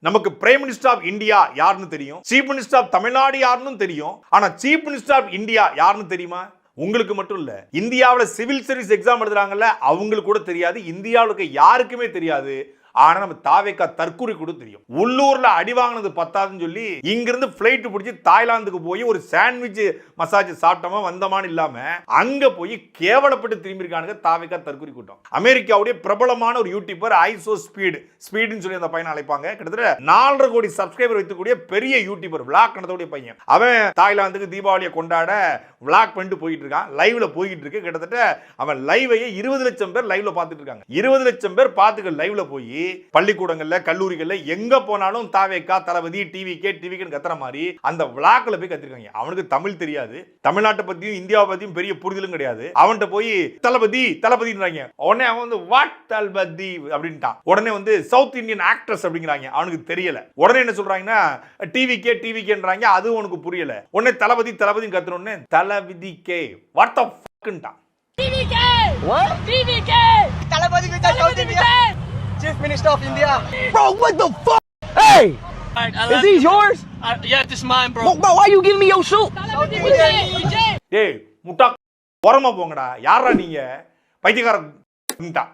நமக்கு prime minister of India யாருன்னு தெரியும்? சீஃப் மினிஸ்டர் ஆஃப் தமிழ்நாடு யாருன்னு தெரியும்? ஆனா சீஃப் மினிஸ்டர் ஆஃப் இந்தியா யாருன்னு தெரியுமா? உங்களுக்கு மட்டும் இல்ல. இந்தியாவுல சிவில் சர்வீஸ் எக்ஸாம் எழுதுறாங்கல்ல அவங்களுக்கு கூட தெரியாது. இந்தியாவுக்கு இருக்க யாருக்குமே தெரியாது. ஆனா நம்ம தாவேக்கா தற்கூரி கூட தெரியும். உள்ளூர்ல அடி வாங்கினது பத்தாதுன்னு சொல்லி இங்கிருந்து பிளைட் பிடிச்சி தாய்லாந்துக்கு போய் ஒரு சாண்ட்விச் மசாஜ் சாப்பிட்டோமா வந்தமான்னு இல்லாம அங்க போய் கேவலப்பட்டு திரும்பியிருக்கானுங்க தாவேக்கா தற்கூரி கூட்டம். அமெரிக்காவுடைய பிரபலமான ஒரு யூடியூபர் ஐசோ ஸ்பீடு ஸ்பீடுன்னு சொல்லி அந்த பையனை அழைப்பாங்க. கிட்டத்தட்ட நாலரை கோடி சப்ஸ்கிரைபர் வைத்துக்கூடிய பெரிய யூடியூபர் விளாக் நடத்தக்கூடிய பையன். அவன் தாய்லாந்துக்கு தீபாவளியை கொண்டாட விளாக் பண்ணிட்டு போயிட்டு இருக்கான். லைவ்ல போயிட்டு இருக்கு. கிட்டத்தட்ட அவன் லைவையே இருபது லட்சம் பேர் லைவ்ல பார்த்துட்டு இருக்காங்க. இருபது லட்சம் பேர் பார்த்துக்க லைவ்ல போய் பள்ளிக்கூடங்கள்ல கல்லூரிகள்ல எங்க போனாலும் தாவேக்கா தளபதி டிவிகே டிவிக்கு கத்துற மாதிரி அந்த விளாக்ல போய் கத்திருக்காங்க. அவனுக்கு தமிழ் தெரியாது. தமிழ்நாட்டை பத்தியும் இந்தியாவை பத்தியும் பெரிய புரிதலும் கிடையாது. அவன்கிட்ட போய் தளபதி தளபதின்றாங்க. உடனே அவன் வந்து வாட் தளபதி? அப்படின்ட்டான். உடனே வந்து சவுத் இந்தியன் ஆக்ட்ரஸ் அப்படிங்கிறாங்க. அவனுக்கு தெரியல. உடனே என்ன சொல்றாங்கன்னா டிவிக்கே டிவிக்கேன்றாங்க அது உனக்கு புரியல. உடனே தளபதி தளபதி கத்துன தளபதி கே வாட் த ஃபக்குன்ட்டான் TVK! Minister of India. Bro, what the fuck? Hey, Alright, I is these yours? Uh, yeah, this is mine, bro. Bro, why you giving me your shoe? ஏய் முட்டா உரமா போங்கடா யாரா நீங்க பைத்தியக்காரன்ட்டான்